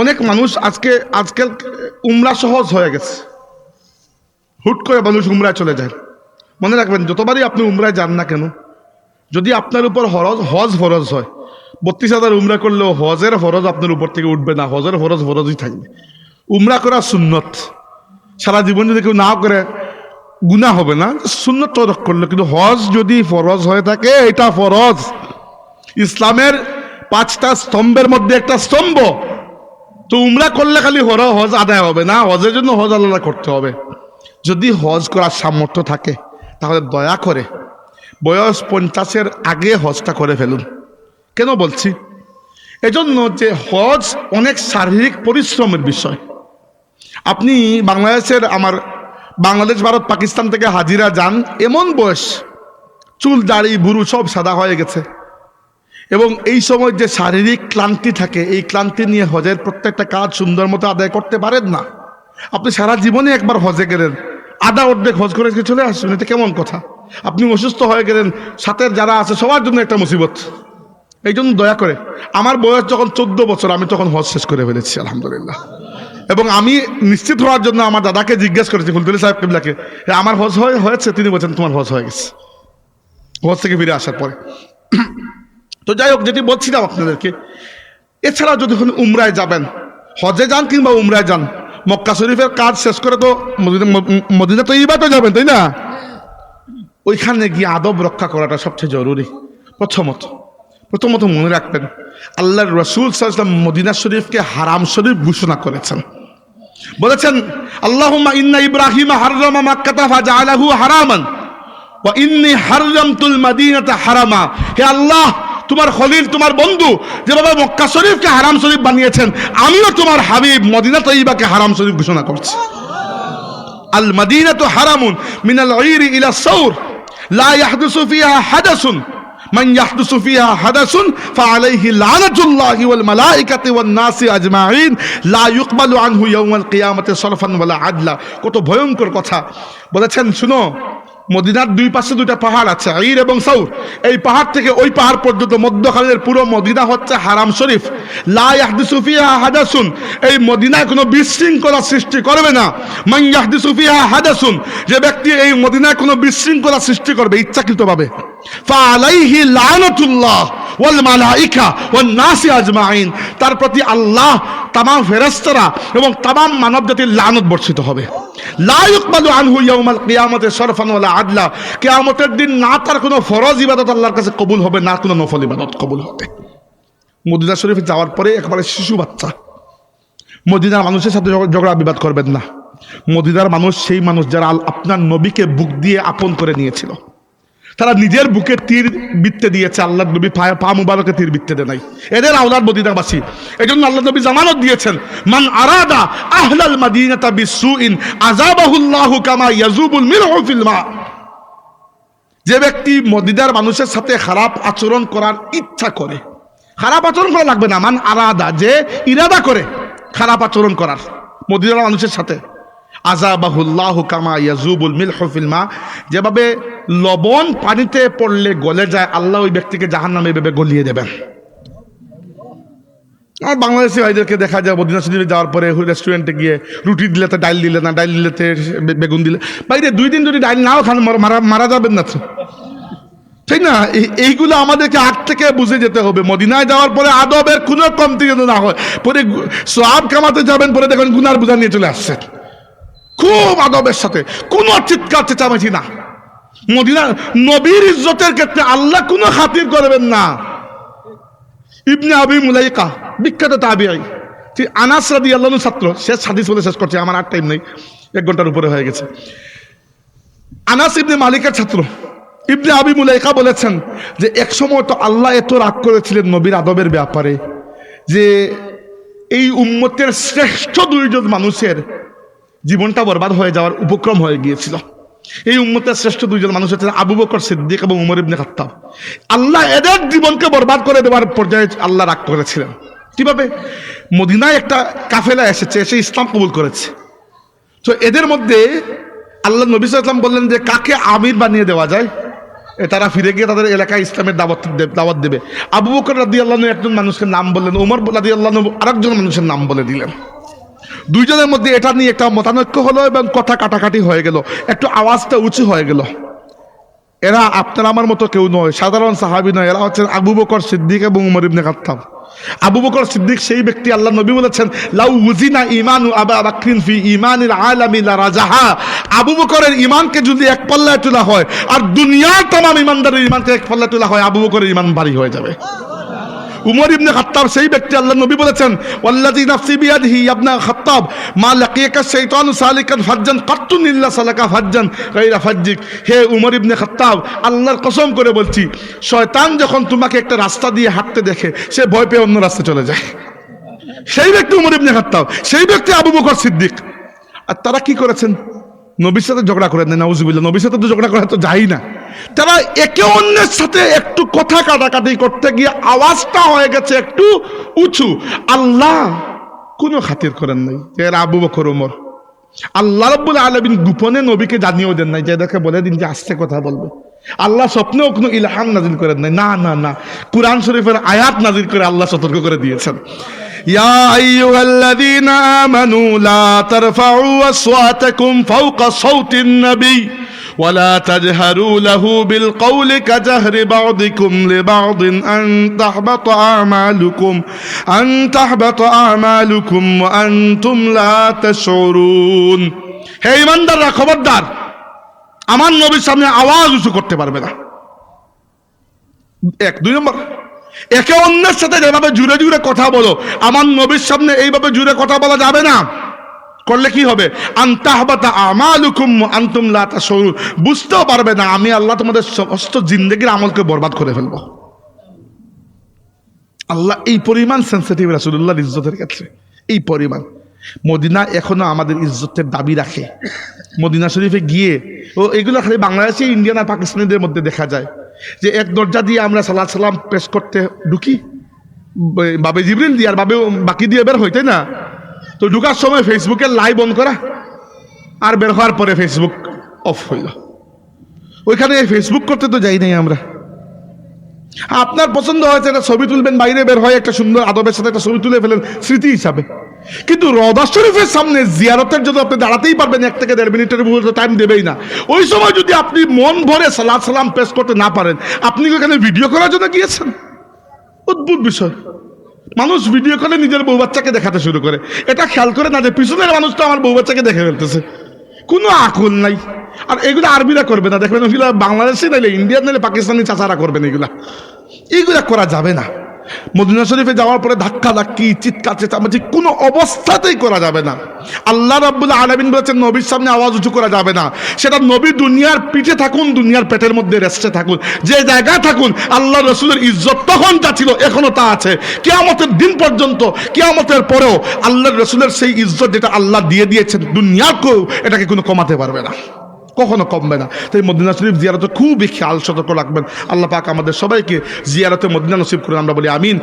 অনেক মানুষ আজকে, আজকাল উমরা সহজ হয়ে গেছে। হুট করে মানুষ উমরায় চলে যায়। মনে রাখবেন, যতবারই আপনি উমরায় যান না কেন, যদি আপনার উপর হরজ, হজ ফরজ হয়, বত্রিশ হাজার উমরা করলেও হজের ফরজ আপনার উপর থেকে উঠবে না, হজের ফরজ ফরজই থাকবে। উমরা করা সুন্নত। সারা জীবন যদি কেউ না করে, গুণা হবে না, সুন্নত তরক করল, কিন্তু হজ যদি ফরজ হয়ে থাকে, এটা ফরজ। ইসলামের পাঁচটা স্তম্ভের মধ্যে একটা স্তম্ভ। তো উমরা করলে খালি হর হজ আদায় হবে না, হজের জন্য হজ আলাদা করতে হবে। যদি হজ করার সামর্থ্য থাকে, তাহলে দয়া করে বয়স পঞ্চাশের আগে হজটা করে ফেলুন। কেন বলছি? এজন্য যে হজ অনেক শারীরিক পরিশ্রমের বিষয়। আপনি বাংলাদেশের আমার বাংলাদেশ, ভারত, পাকিস্তান থেকে হাজিরা যান, এমন বয়স, চুল, দাড়ি বুড়ু সব সাদা হয়ে গেছে। এবং এই সময় যে শারীরিক ক্লান্তি থাকে, এই ক্লান্তি নিয়ে হজের প্রত্যেকটা কাজ সুন্দর মতো আদায় করতে পারেন না। আপনি সারা জীবনে একবার হজে গেলেন, আধা অর্ধেক হজ করে চলে আসবেন এটা কেমন কথা? আপনি অসুস্থ হয়ে গেলেন, সাথের যারা আছে, সবার জন্য একটা মুসিবত। এই জন্য দয়া করে, আমার বয়স যখন চোদ্দ বছর, আমি তখন হজ শেষ করে ফেলেছি, আলহামদুলিল্লাহ। এবং আমি নিশ্চিত হওয়ার জন্য আমার দাদাকে জিজ্ঞেস করেছি, ফুলতুলি সাহেব কিবলাকে আমার হজ হয়ে, হয়েছে? তিনি বলছেন, তোমার হজ হয়ে গেছে। হজ থেকে ফিরে আসার পরে। তো যাই হোক, যেটি বলছিলাম আপনাদেরকে এছাড়া কোনো উমরায় যাবেন, হজে যান কিংবা উমরায় যান, মক্কা শরীফের কাজ শেষ করে তো মদিনা- তো এইবার তো যাবেন, তাই না? ওইখানে গিয়ে আদব রক্ষা করাটা সবচেয়ে জরুরি, প্রথমত। প্রথমত মনে রাখবেন, আল্লাহর রসুল সাল্লাম মদিনা শরীফকে হারাম শরীফ ঘোষণা করেছেন। বলেছেন, আল্লাহুম্মা ইন্না ইব্রাহিম হাররামা মাক্কাতা ফাজআলাহু হারামান ইন্নী হাররামতুল মাদিনাতা হারামা। হে আল্লাহ তোমার হলিল তোমার বন্ধু যে বাবা মক্কা শরীফকে হারাম শরীফ বানিয়েছেন, আমিও তোমার হাবিব মদিনা তৈবাকে হারাম শরীফ ঘোষণা করছি। আল মদিনা তো হারামুন মিনাল ঐর ইলা সৌর, লা ইয়াহদুসু ফিহা হাদাসুন, মান ইয়াহদুসু ফিহা হাদাসুন, ফাআলাইহি লানাতুল্লাহি ওয়াল মালাইকাতি ওয়ান নাসি আজমাইন লা ইউকবালু আনহু ইয়াউমাল কিয়ামাতি সরফান ওয়ালা আদলা। কত ভয়ঙ্কর কথা। বলেছেন, শুনো মদিনার দুই পাশে দুইটা পাহাড় আছে ঈর এবং সৌর। এই পাহাড় থেকে ওই পাহাড় পর্যন্ত মধ্যখানের পুরো মদিনা হচ্ছে হারাম শরীফ। লা ইয়াহদিসু ফিহা হাদাসুন। এই মদিনায় কোনো বিশৃঙ্খলা সৃষ্টি করবে না। ইয়াহদিসু ফিহা হাদাসুন। যে ব্যক্তি এই মদিনায় কোনো বিশৃঙ্খলা সৃষ্টি করবে, ইচ্ছাকৃতভাবে। ফালাইহি লানাতুল্লাহ ওয়াল মালাইকা ওয়ান নাসি আজমাইন। তার প্রতি আল্লাহ তামাম ফেরেশতারা এবং তামাম মানব জাতির লানত বর্ষিত হবে। দিন না তার কোনো ফরজ ইবাদত আল্লাহর কাছে কবুল হবে, না কোনো নফল ইবাদত কবুল হবে। মদিনা শরীফে যাওয়ার পরে একবারে শিশু বাচ্চা। মদিনার মানুষের সাথে ঝগ- ঝগড়া বিবাদ করবেন না। মদিনার মানুষ সেই মানুষ যারা আপনার নবীকে বুক দিয়ে আপন করে নিয়েছিল। তারা নিজের বুকে তীর বৃত্তে দিয়েছে, আল্লাহ নবী পা- পা মুবারকে তীর বৃত্তে দেয় নাই। এদের আওলাদ মদিনাবাসী। এই জন্য আল্লাহ নবী জামানত দিয়েছেন, মান আরাদা আহলাল মাদিনাতা বিসুইন আযাবাহুল্লাহু কামা ইয়াজুবুল মিলহু ফিল মা। যে ব্যক্তি মদিনার মানুষের সাথে খারাপ আচরণ করার ইচ্ছা করে, খারাপ আচরণ করা লাগবে না। মান আরাদা যে ইরাদা করে খারাপ আচরণ করার, মদিনার মানুষের সাথে। আজাবাহুল্লাহ কামা ইয়াজুবুল মিল ফিল মা। যেভাবে লবণ পানিতে পড়লে গলে যায়, আল্লাহ ওই ব্যক্তিকে জাহান নামে এভাবে গলিয়ে দেবেন। আমার বাংলাদেশি ভাইদেরকে দেখা যায়, মদিনা শরীফে যাওয়ার পরে রেস্টুরেন্টে গিয়ে রুটি দিলে তো ডাইল দিলে না, ডাইল দিলে বেগুন দিলে। বাইরে দুই দিন যদি ডাইল নাও খান, মারা- মারা যাবেন না তো। ঠিক না? এই- এইগুলো আমাদেরকে আগ থেকে বুঝে যেতে হবে। মদিনায় যাওয়ার পরে আদবের কোনো কমতি যেন না হয়। পরে সওয়াব কামাতে যাবেন, পরে দেখুন গুনার বোঝা নিয়ে চলে আসছে খুব আদবের সাথে, কোনো চিৎকার চেঁচামেচি না। মদিনা নবীর ইজ্জতের ক্ষেত্রে আল্লাহ কোনো খাতির করবেন না। ইবনে আবি মুলাইকা, বিখ্যাত তাবিআই আনাস রাদি আল্লাহ ছাত্র শেষ হাদিস বলে শেষ করছে, আমার আর টাইম নেই, এক ঘণ্টার উপরে হয়ে গেছে। আনাস ইবনে মালিকের ছাত্র, ইবনে আবি মুলাইকা বলেছেন যে, এক সময় তো আল্লাহ এত রাগ করেছিলেন নবীর আদবের ব্যাপারে যে, এই উম্মতের শ্রেষ্ঠ দুইজন মানুষের জীবনটা বরবাদ হয়ে যাওয়ার উপক্রম হয়ে গিয়েছিল। এই উম্মতের শ্রেষ্ঠ দুইজন মানুষ হচ্ছেন আবু বকর সিদ্দিক এবং উমর ইবনে খাত্তাব। আল্লাহ এদের জীবনকে বরবাদ করে দেওয়ার পর্যায়ে আল্লাহ রাগ করেছিলেন। কীভাবে? মদিনায় একটা কাফেলা এসেছে, এসে ইসলাম কবুল করেছে। তো এদের মধ্যে আল্লাহ নবী সাল্লাম বললেন যে, কাকে আমির বানিয়ে দেওয়া যায়? তারা ফিরে গিয়ে তাদের এলাকায় ইসলামের দাওয়াত দে- দাওয়াত দেবে। আবু বকর রাদি আল্লাহ একজন মানুষকে নাম বললেন, উমর রাদি আল্লাহ আরেকজন মানুষের নাম বলে দিলেন। দুইজনের মধ্যে এটা নিয়ে একটা মতানৈক্য হলো এবং কথা কাটাকাটি হয়ে গেল। একটু আওয়াজটা উঁচু হয়ে গেল। এরা আপনার আমার মতো কেউ নয়, সাধারণ সাহাবি নয়। এরা হচ্ছেন আবু বকর সিদ্দিক এবং উমর ইবনে খাত্তাব। আবু বকর সিদ্দিক সেই ব্যক্তি আল্লাহ নবী বলেছেন, লাউ উজিনা ইমান আবা ফি ইমানিল আলামি রাজাহা। আবু বকরের ইমানকে যদি এক পাল্লায় তোলা হয়, আর দুনিয়ার তমাম ইমানদারের ইমানকে এক পাল্লায় তোলা হয়, আবু বকরের ইমান ভারী হয়ে যাবে। উমর ইবনে খাত্তাব, সেই ব্যক্তি আল্লাহ নবী বলেছেন, ওয়াল্লাযী নাফসি বিয়াদিহি ইবনা খাত্তাব, মা লাকিয়াকা শাইতানু সালিকান ফাজ্জান কাত্তুন ইল্লা সালাকা ফাজ্জান গায়রা ফাজ্জিক। হে উমর ইবনে খাত্তাব, আল্লাহর কসম করে বলছি, শয়তান যখন তোমাকে একটা রাস্তা দিয়ে হাঁটতে দেখে, সে ভয় পেয়ে অন্য রাস্তায় চলে যায়। সেই ব্যক্তি উমর ইবনে খাত্তাব, সেই ব্যক্তি আবু বকর সিদ্দিক। আর তারা কি করেছেন? নবীর সাথে ঝগড়া করেন না নবীর সাথে তো ঝগড়া করা তো যাই না। তারা একে অন্যের সাথে একটু কথা কাটাকাটি করতে গিয়ে আওয়াজটা হয়ে গেছে একটু উঁচু আল্লাহ কোনো খাতির করেন নাই যে এরা আবু বকর ওমর আল্লাহ রব্বুল আলমিন গোপনে নবীকে জানিয়েও দেন নাই যে এদেরকে বলে দিন যে আস্তে কথা বলবে আল্লাহ স্বপ্নেও কোনো ইলহাম নাজিল করেন নাই না না না কুরআন শরীফের আয়াত নাজিল করে আল্লাহ সতর্ক করে দিয়েছেন يا أيها الذين آمنوا لا ترفعوا أصواتكم فوق صوت النبي ولا تجهروا له بالقول كجهر بعضكم لبعض أن تحبط أعمالكم أن تحبط أعمالكم وأنتم لا تشعرون হে ইমানদাররা খবরদার আমার নবীর সামনে আওয়াজ উঁচু করতে পারবে না এক দুই নম্বর একে অন্যের সাথে যেভাবে জুড়ে জুড়ে কথা বলো আমার নবীর সামনে এইভাবে জুড়ে কথা বলা যাবে না করলে কি হবে? আন্তাহবাতা আমালুকুম আন্তুম লা তাশউরুন বুঝতেও পারবে না, আমি আল্লাহ তোমাদের সমস্ত জিন্দেগির আমলকে বরবাদ করে ফেলব। আল্লাহ এই পরিমাণ সেন্সিটিভ রাসূলুল্লাহর ইজ্জতের ক্ষেত্রে, এই পরিমাণ। মদিনা এখনও আমাদের ইজ্জতের দাবি রাখে। মদিনা শরীফে গিয়ে, ও এগুলো খালি বাংলাদেশে, ইন্ডিয়ান আর পাকিস্তানিদের মধ্যে দেখা যায়। যে এক দরজা দিয়ে আমরা সাল্লাহ সাল্লাম পেশ করতে ঢুকি। বাবে জিবরিল দিয়ে আর বাবে বাকি দিয়ে বের হইতে না? তো ঢুকার সময় ফেসবুকে লাইভ অন করা। আর বের হওয়ার পরে ফেসবুক অফ হইল। ওইখানে ফেসবুক করতে তো যাই নাই আমরা। আপনার পছন্দ হয়েছে একটা ছবি তুলবেন, বাইরে বের হয় একটা সুন্দর আদবের সাথে একটা ছবি তুলে ফেলেন স্মৃতি হিসাবে। কিন্তু রদা শরীফের সামনে জিয়ারতের জন্য আপনি দাঁড়াতেই পারবেন, এক থেকে দেড় মিনিটের মধ্যে টাইম দেবেই না। ওই সময় যদি আপনি মন ভরে সালাহ সালাম পেশ করতে না পারেন, আপনি ওখানে ভিডিও করার জন্য গিয়েছেন? অদ্ভুত বিষয়। মানুষ ভিডিও কলে নিজের বউ বাচ্চাকে দেখাতে শুরু করে। এটা খেয়াল করে না যে পিছনের মানুষ তো আমার বউ বাচ্চাকে দেখে ফেলতেছে। কোনো আকল নাই। আর এগুলো আরবিরা করবে না। দেখবেন বাংলাদেশি নাইলে ইন্ডিয়ান নাইলে পাকিস্তানি চাচারা করবেন এগুলা। এগুলা করা যাবে না। মদিনা শরীফে যাওয়ার পরে ধাক্কা ধাক্কি, চিৎকার, চেঁচামেচি, কোনো অবস্থাতেই করা যাবে না। আল্লাহ রাব্বুল আলামিন বলেছেন, নবীর সামনে আওয়াজ উঁচু করা যাবে না। সেটা নবী দুনিয়ার পিঠে থাকুন, দুনিয়ার পেটের মধ্যে রেস্টে থাকুন। যে জায়গায় থাকুন, আল্লাহ রসুলের ইজ্জত তখন যা ছিল এখনও তা আছে। কেয়ামতের দিন পর্যন্ত, কেয়ামতের পরেও আল্লাহ রসুলের সেই ইজ্জত যেটা আল্লাহ দিয়ে দিয়েছেন দুনিয়াকেও, এটাকে কোনো কমাতে পারবে না। কখনো কমবে না। তাই মদিনা শরীফ জিয়ারতে খুবই খেয়াল, সতর্ক রাখবেন আল্লাহ পাক আমাদের সবাইকে জিয়ারতে মদিনা নসিব করে আমরা বলি আমিন।